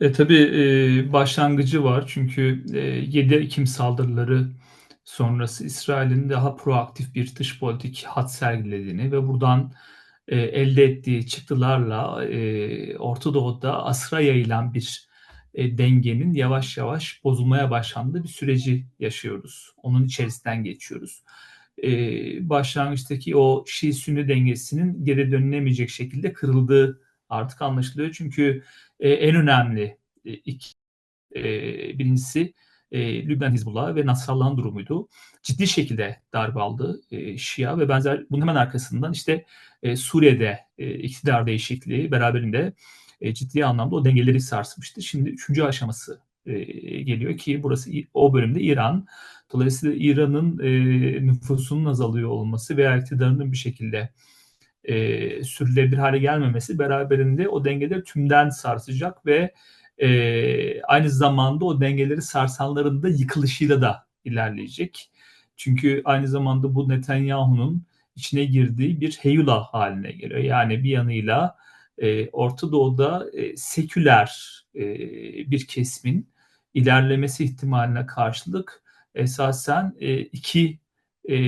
E, tabii, eee, başlangıcı var çünkü, eee, 7 Ekim saldırıları sonrası İsrail'in daha proaktif bir dış politik hat sergilediğini ve buradan, eee, elde ettiği çıktılarla, eee, Orta Doğu'da asra yayılan bir, eee, dengenin yavaş yavaş bozulmaya başlandığı bir süreci yaşıyoruz. Onun içerisinden geçiyoruz. Eee, başlangıçtaki o Şii-Sünni dengesinin geri dönülemeyecek şekilde kırıldığı artık anlaşılıyor. Çünkü, eee, en önemli, eee, iki Eee, birincisi eee, Lübnan Hizbullah'ı ve Nasrallah'ın durumuydu. Ciddi şekilde darbe aldı eee, Şia ve benzer bunun hemen arkasından işte eee, Suriye'de eee, iktidar değişikliği beraberinde eee, ciddi anlamda o dengeleri sarsmıştı. Şimdi üçüncü aşaması eee, geliyor ki burası o bölümde İran. Dolayısıyla İran'ın eee, nüfusunun azalıyor olması veya iktidarının bir şekilde eee sürdürülebilir hale gelmemesi beraberinde o dengeleri tümden sarsacak ve Eee, aynı zamanda o dengeleri sarsanların da yıkılışıyla da ilerleyecek. Çünkü aynı zamanda bu Netanyahu'nun içine girdiği bir heyula haline geliyor. Yani bir yanıyla e, Orta Doğu'da e, seküler e, bir kesmin ilerlemesi ihtimaline karşılık esasen e, iki e,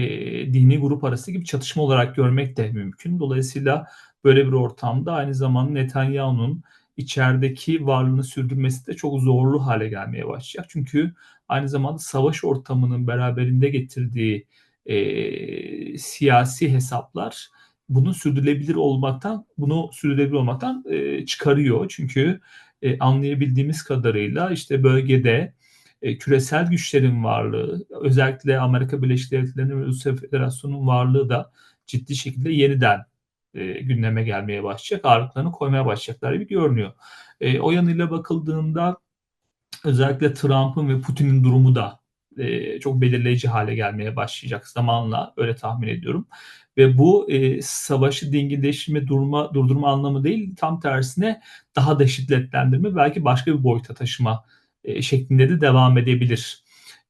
dini grup arası gibi çatışma olarak görmek de mümkün. Dolayısıyla böyle bir ortamda aynı zamanda Netanyahu'nun içerideki varlığını sürdürmesi de çok zorlu hale gelmeye başlayacak. Çünkü aynı zamanda savaş ortamının beraberinde getirdiği e, siyasi hesaplar bunu sürdürülebilir olmaktan bunu sürdürülebilir olmaktan e, çıkarıyor. Çünkü e, anlayabildiğimiz kadarıyla işte bölgede e, küresel güçlerin varlığı, özellikle Amerika Birleşik Devletleri'nin ve Rusya Federasyonu'nun varlığı da ciddi şekilde yeniden e, gündeme gelmeye başlayacak, ağırlıklarını koymaya başlayacaklar gibi görünüyor. E, o yanıyla bakıldığında özellikle Trump'ın ve Putin'in durumu da e, çok belirleyici hale gelmeye başlayacak zamanla öyle tahmin ediyorum. Ve bu e, savaşı dinginleştirme, durma, durdurma anlamı değil, tam tersine daha da şiddetlendirme, belki başka bir boyuta taşıma e, şeklinde de devam edebilir.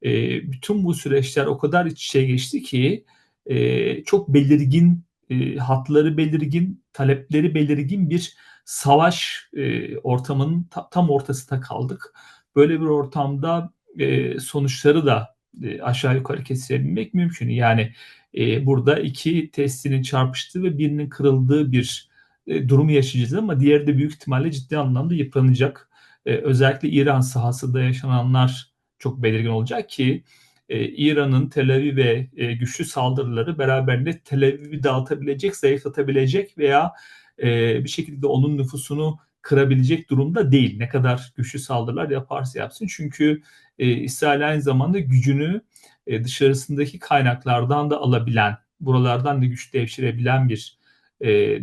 E, bütün bu süreçler o kadar iç içe geçti ki e, çok belirgin e, hatları belirgin, talepleri belirgin bir savaş e, ortamının ta, tam ortasında kaldık. Böyle bir ortamda e, sonuçları da e, aşağı yukarı kesilebilmek mümkün. Yani e, burada iki testinin çarpıştığı ve birinin kırıldığı bir e, durum yaşayacağız ama diğeri de büyük ihtimalle ciddi anlamda yıpranacak. E, özellikle İran sahasında yaşananlar çok belirgin olacak ki e, İran'ın Tel Aviv'e e, güçlü saldırıları beraberinde Tel Aviv'i dağıtabilecek, zayıflatabilecek veya bir şekilde onun nüfusunu kırabilecek durumda değil. Ne kadar güçlü saldırılar yaparsa yapsın. Çünkü İsrail aynı zamanda gücünü dışarısındaki kaynaklardan da alabilen, buralardan da güç devşirebilen bir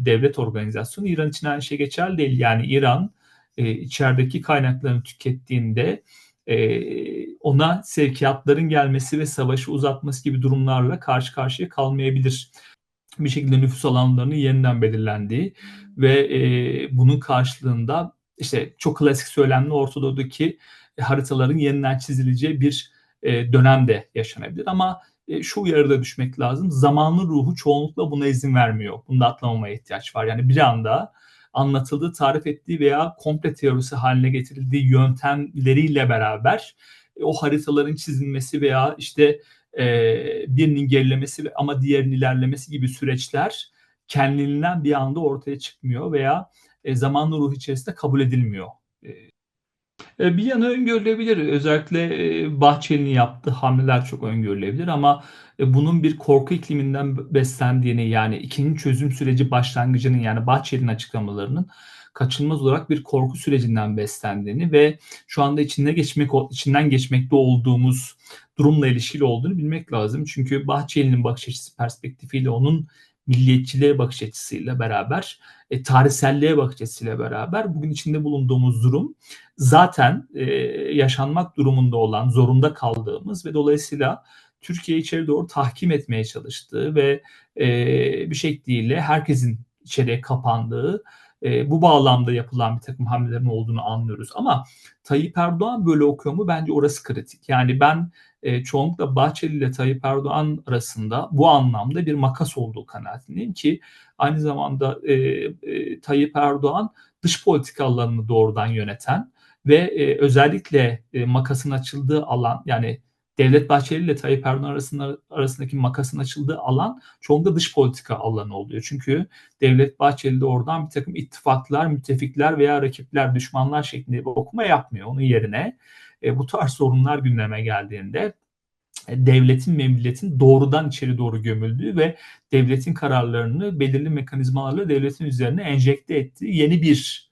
devlet organizasyonu. İran için aynı şey geçerli değil. Yani İran e, içerideki kaynaklarını tükettiğinde e, ona sevkiyatların gelmesi ve savaşı uzatması gibi durumlarla karşı karşıya kalmayabilir. Bir şekilde nüfus alanlarının yeniden belirlendiği ve e, bunun karşılığında işte çok klasik söylemli Ortadoğu'daki haritaların yeniden çizileceği bir e, dönemde yaşanabilir. Ama e, şu uyarıda düşmek lazım. Zamanlı ruhu çoğunlukla buna izin vermiyor. Bunda atlamamaya ihtiyaç var. Yani bir anda anlatıldığı, tarif ettiği veya komple teorisi haline getirildiği yöntemleriyle beraber e, o haritaların çizilmesi veya işte e, birinin gerilemesi ama diğerinin ilerlemesi gibi süreçler kendiliğinden bir anda ortaya çıkmıyor veya e, zamanlı ruh içerisinde kabul edilmiyor. E, bir yanı öngörülebilir. Özellikle e, Bahçeli'nin yaptığı hamleler çok öngörülebilir ama e, bunun bir korku ikliminden beslendiğini yani ikinci çözüm süreci başlangıcının yani Bahçeli'nin açıklamalarının kaçınılmaz olarak bir korku sürecinden beslendiğini ve şu anda içinde geçmek içinden geçmekte olduğumuz durumla ilişkili olduğunu bilmek lazım. Çünkü Bahçeli'nin bakış açısı perspektifiyle onun milliyetçiliğe bakış açısıyla beraber, e, tarihselliğe bakış açısıyla beraber bugün içinde bulunduğumuz durum zaten e, yaşanmak durumunda olan, zorunda kaldığımız ve dolayısıyla Türkiye içeri doğru tahkim etmeye çalıştığı ve e, bir şekliyle herkesin içeriye kapandığı e, bu bağlamda yapılan bir takım hamlelerin olduğunu anlıyoruz. Ama Tayyip Erdoğan böyle okuyor mu? Bence orası kritik. Yani ben e, çoğunlukla Bahçeli ile Tayyip Erdoğan arasında bu anlamda bir makas olduğu kanaatindeyim ki aynı zamanda e, e, Tayyip Erdoğan dış politika alanını doğrudan yöneten ve, eee, özellikle, eee, makasın açıldığı alan, yani Devlet Bahçeli ile Tayyip Erdoğan arasında arasındaki makasın açıldığı alan çoğunlukla dış politika alanı oluyor. Çünkü Devlet Bahçeli de oradan birtakım ittifaklar, müttefikler veya rakipler, düşmanlar şeklinde bir okuma yapmıyor. Onun yerine, eee, bu tarz sorunlar gündeme geldiğinde devletin ve milletin doğrudan içeri doğru gömüldüğü ve devletin kararlarını belirli mekanizmalarla devletin üzerine enjekte ettiği yeni bir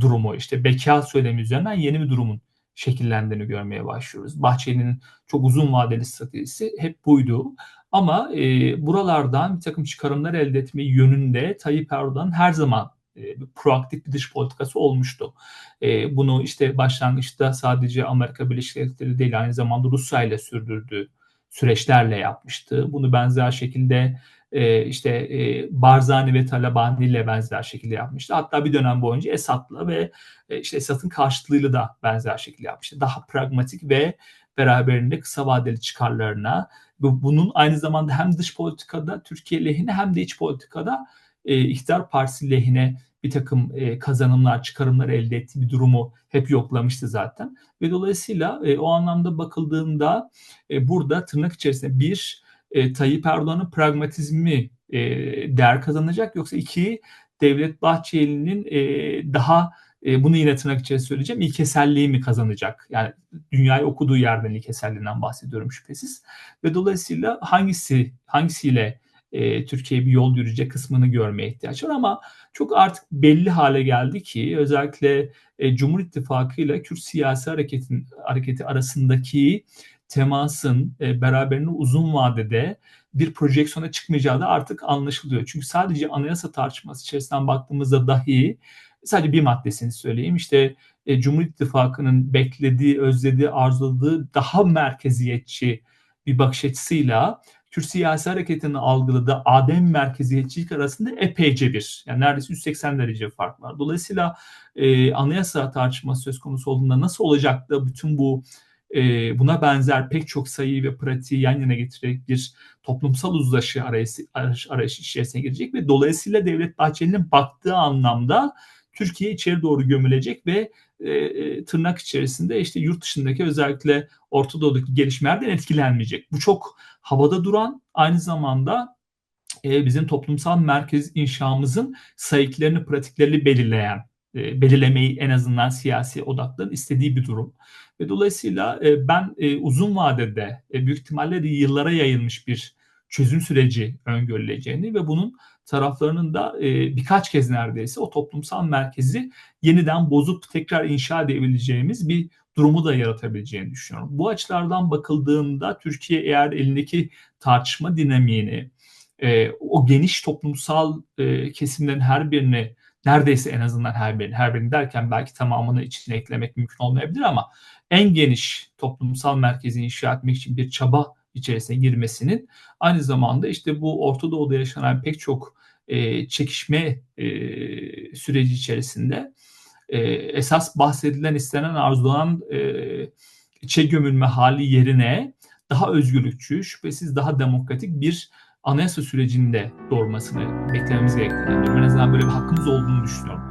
durumu, işte beka söylemi üzerinden yeni bir durumun şekillendiğini görmeye başlıyoruz. Bahçeli'nin çok uzun vadeli stratejisi hep buydu. Ama e, buralardan bir takım çıkarımlar elde etme yönünde Tayyip Erdoğan her zaman e, proaktif bir dış politikası olmuştu. E, bunu işte başlangıçta sadece Amerika Birleşik Devletleri değil aynı zamanda Rusya ile sürdürdüğü süreçlerle yapmıştı. Bunu benzer şekilde e, işte e, Barzani ve Talabani ile benzer şekilde yapmıştı. Hatta bir dönem boyunca Esad'la ve e, işte Esad'ın karşıtlığıyla da benzer şekilde yapmıştı. Daha pragmatik ve beraberinde kısa vadeli çıkarlarına bunun aynı zamanda hem dış politikada Türkiye lehine hem de iç politikada e, iktidar partisi lehine bir takım e, kazanımlar, çıkarımlar elde ettiği bir durumu hep yoklamıştı zaten. Ve dolayısıyla e, o anlamda bakıldığında e, burada tırnak içerisinde bir e, Tayyip Erdoğan'ın pragmatizmi e, değer kazanacak yoksa iki Devlet Bahçeli'nin e, daha e, bunu yine tırnak içerisinde söyleyeceğim ilkeselliği mi kazanacak? Yani dünyayı okuduğu yerden ilkeselliğinden bahsediyorum şüphesiz. Ve dolayısıyla hangisi hangisiyle e, Türkiye bir yol yürüyecek kısmını görmeye ihtiyaç var ama çok artık belli hale geldi ki özellikle e, Cumhur İttifakı ile Kürt siyasi hareketin hareketi arasındaki temasın e, beraberinde uzun vadede bir projeksiyona çıkmayacağı da artık anlaşılıyor. Çünkü sadece anayasa tartışması içerisinden baktığımızda dahi sadece bir maddesini söyleyeyim. İşte e, Cumhur İttifakı'nın beklediği, özlediği, arzuladığı daha merkeziyetçi bir bakış açısıyla Kürt siyasi hareketinin algıladığı adem merkeziyetçilik arasında epeyce bir, yani neredeyse 180 derece fark var. Dolayısıyla e, anayasa tartışması söz konusu olduğunda nasıl olacak da bütün bu e, buna benzer pek çok sayı ve pratiği yan yana getirerek bir toplumsal uzlaşı arayışı, arayış içerisine girecek ve dolayısıyla Devlet Bahçeli'nin baktığı anlamda Türkiye içeri doğru gömülecek ve e, tırnak içerisinde işte yurt dışındaki özellikle Orta Doğu'daki gelişmelerden etkilenmeyecek. Bu çok havada duran aynı zamanda e, bizim toplumsal merkez inşamızın sayıklarını, pratiklerini belirleyen, e, belirlemeyi en azından siyasi odakların istediği bir durum. Ve dolayısıyla e, ben e, uzun vadede büyük ihtimalle de yıllara yayılmış bir çözüm süreci öngörüleceğini ve bunun taraflarının da birkaç kez neredeyse o toplumsal merkezi yeniden bozup tekrar inşa edebileceğimiz bir durumu da yaratabileceğini düşünüyorum. Bu açılardan bakıldığında Türkiye eğer elindeki tartışma dinamiğini, e, o geniş toplumsal e, kesimlerin her birini neredeyse en azından her birini, her birini derken belki tamamını içine eklemek mümkün olmayabilir ama en geniş toplumsal merkezi inşa etmek için bir çaba içerisine girmesinin aynı zamanda işte bu Orta Doğu'da yaşanan pek çok e, çekişme e, süreci içerisinde e, esas bahsedilen istenen arzulanan e, içe gömülme hali yerine daha özgürlükçü, şüphesiz daha demokratik bir anayasa sürecinde doğurmasını beklememiz gerektiğini En azından böyle bir hakkımız olduğunu düşünüyorum.